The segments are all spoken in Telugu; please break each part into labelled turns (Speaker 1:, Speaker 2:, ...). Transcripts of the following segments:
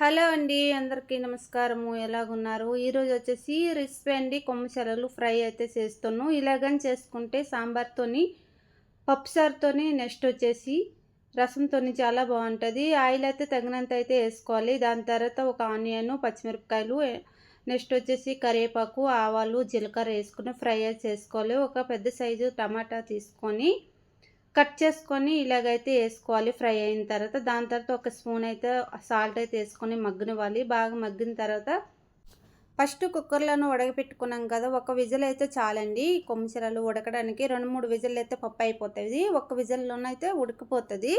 Speaker 1: హలో అండి అందరికీ నమస్కారము ఎలాగున్నారు ఈరోజు వచ్చేసి రిస్పే అండి కొమ్మచెరలు ఫ్రై అయితే చేస్తున్నాను ఇలాగని చేసుకుంటే సాంబార్తోని పప్పుసారుతోని నెక్స్ట్ వచ్చేసి రసంతో చాలా బాగుంటుంది ఆయిల్ అయితే తగినంత అయితే వేసుకోవాలి దాని తర్వాత ఒక ఆనియన్ పచ్చిమిరపకాయలు నెక్స్ట్ వచ్చేసి కరివేపాకు ఆవాలు జీలకర్ర వేసుకుని ఫ్రై చేసుకోవాలి ఒక పెద్ద సైజు టమాటా తీసుకొని కట్ చేసుకొని ఇలాగైతే వేసుకోవాలి ఫ్రై అయిన తర్వాత దాని తర్వాత ఒక స్పూన్ అయితే సాల్ట్ అయితే వేసుకొని మగ్గనివ్వాలి బాగా మగ్గిన తర్వాత ఫస్ట్ కుక్కర్లను ఉడకపెట్టుకున్నాం కదా ఒక విజిల్ అయితే చాలండి కొమ్మచీరలు ఉడకడానికి రెండు మూడు విజల్ అయితే పప్పు అయిపోతుంది ఒక విజిల్లోనైతే ఉడికిపోతుంది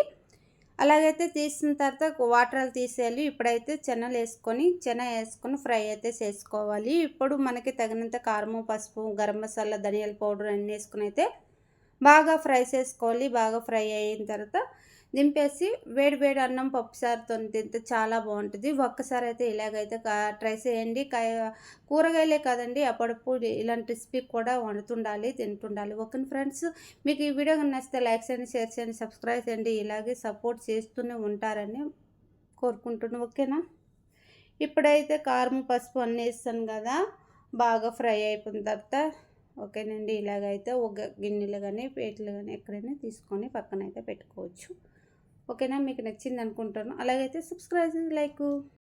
Speaker 1: అలాగైతే తీసిన తర్వాత వాటర్ తీసేయాలి ఇప్పుడైతే చెన్నలు వేసుకొని చెన వేసుకొని ఫ్రై అయితే చేసుకోవాలి ఇప్పుడు మనకి తగినంత కారము పసుపు గరం మసాలా ధనియాల పౌడర్ అన్నీ వేసుకుని అయితే బాగా ఫ్రై చేసుకోవాలి బాగా ఫ్రై అయిన తర్వాత దింపేసి వేడి వేడి అన్నం పప్పుసారితో తింటే చాలా బాగుంటుంది ఒక్కసారి అయితే ఇలాగైతే ట్రై చేయండి కాయ కూరగాయలే కాదండి అప్పుడప్పుడు ఇలాంటి రెసిపీ కూడా వండుతుండాలి తింటుండాలి ఓకే ఫ్రెండ్స్ మీకు ఈ వీడియో నచ్చితే లైక్ చేయండి షేర్ చేయండి సబ్స్క్రైబ్ చేయండి ఇలాగే సపోర్ట్ చేస్తూనే ఉంటారని కోరుకుంటున్నాను ఓకేనా ఇప్పుడైతే కారం పసుపు అన్నీ వేస్తాను కదా బాగా ఫ్రై అయిపోయిన తర్వాత ఓకేనండి ఇలాగైతే ఒక గిన్నెలు కానీ ప్లేట్లు కానీ ఎక్కడైనా తీసుకొని పక్కన అయితే పెట్టుకోవచ్చు ఓకేనా మీకు నచ్చింది అనుకుంటాను అలాగైతే సబ్స్క్రైబ్ లైక్